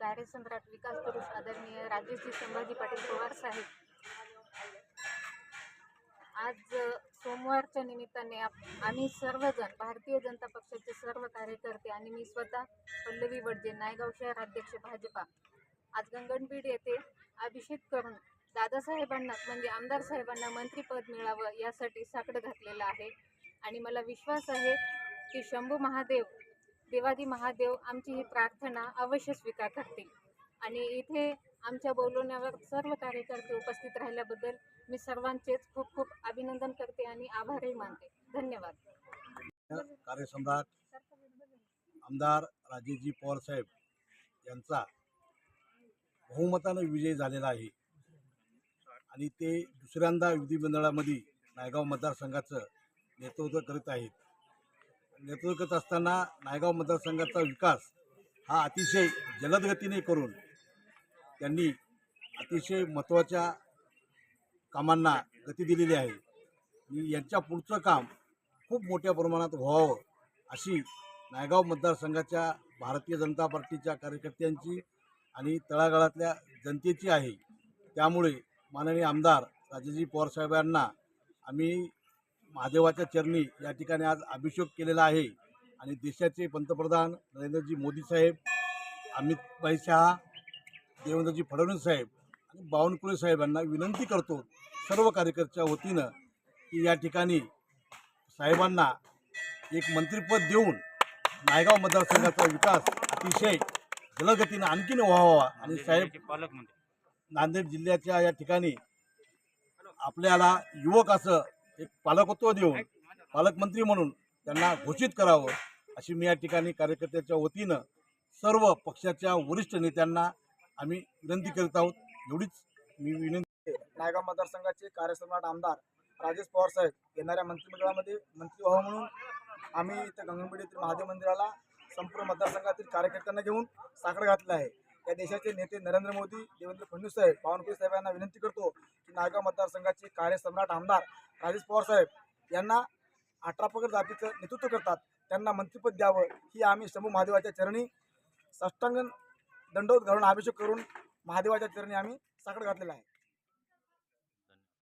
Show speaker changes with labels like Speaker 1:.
Speaker 1: कार्यसम्राट विकास पुरुष आदरणीय राजेशजी संभाजी पाटील पवार साहेब. आज सोमवारच्या निमित्ताने आम्ही सर्वजण भारतीय जनता पक्षाचे सर्व कार्यकर्ते आणि मी स्वतः पल्लवी वडजे नायगाव शहर अध्यक्ष भाजपा आज गंगनबीड येथे अभिषेक करून दादासाहेबांना म्हणजे आमदार साहेबांना मंत्रीपद मिळावं यासाठी साकडं घातलेलं आहे. आणि मला विश्वास आहे की शंभू महादेव देवादी महादेव आमची ही प्रार्थना अवश्य स्वीकार करतील आणि इथे आमच्या बोलवण्यावर सर्व कार्यकर्ते उपस्थित राहिल्याबद्दल मी सर्वांचेच खूप खूप अभिनंदन करते आणि आभारही मानते. धन्यवाद.
Speaker 2: कार्यसम्राट आमदार राजेजी पवार साहेब यांचा बहुमतानं विजय झालेला आहे. आणि ते दुसऱ्यांदा विधिमंडळामध्ये नायगाव मतदारसंघाचं नेतृत्व करीत आहेत. नेतृत्व करत असताना नायगाव मतदारसंघाचा विकास हा अतिशय जलदगतीने करून त्यांनी अतिशय महत्त्वाच्या कामांना गती दिलेली आहे. आणि यांच्या पुढचं काम खूप मोठ्या प्रमाणात व्हावं अशी नायगाव मतदारसंघाच्या भारतीय जनता पार्टीच्या कार्यकर्त्यांची आणि तळागाळातल्या जनतेची आहे. त्यामुळे माननीय आमदार राजेजी पवारसाहेबांना आम्ही महादेवाच्या चरणी या ठिकाणी आज अभिषेक केलेला आहे. आणि देशाचे पंतप्रधान नरेंद्रजी मोदी साहेब अमितभाई शहा देवेंद्रजी फडणवीस साहेब आणि बावनकुळे साहेबांना विनंती करतो सर्व कार्यकर्त्याच्या वतीनं की या ठिकाणी साहेबांना एक मंत्रिपद देऊन नायगाव मतदारसंघाचा विकास अतिशय जलगतीनं आणखीन व्हावा आणि साहेब नांदेड जिल्ह्याच्या या ठिकाणी आपल्याला युवक असं एक पालकत्व देऊन पालकमंत्री म्हणून त्यांना घोषित करावं अशी मी या ठिकाणी कार्यकर्त्याच्या वतीनं सर्व पक्षाच्या वरिष्ठ नेत्यांना आम्ही विनंती करीत आहोत. एवढीच मी विनंती
Speaker 3: नायगाव मतदारसंघाचे कार्यसम्राट आमदार राजेश पवार साहेब येणाऱ्या मंत्रिमंडळामध्ये मंत्री व्हावं म्हणून आम्ही इथं गंगनबीड येथील महादेव मंदिराला संपूर्ण मतदारसंघातील कार्यकर्त्यांना घेऊन साखर घातलं आहे. या देशाचे नेते नरेंद्र मोदी देवेंद्र फडणवीस साहेब बावनकुळे साहेब यांना विनंती करतो की नायगाव मतदारसंघाचे कार्यसम्राट आमदार राजेश पवार साहेब यांना अठरा पगड जातीचं नेतृत्व करतात. त्यांना मंत्रिपद द्यावं ही आम्ही शंभू महादेवाच्या चरणी साष्टांगण दंडवत घालून अभिषेक करून महादेवाच्या चरणी आम्ही साकडं घातलेला आहे.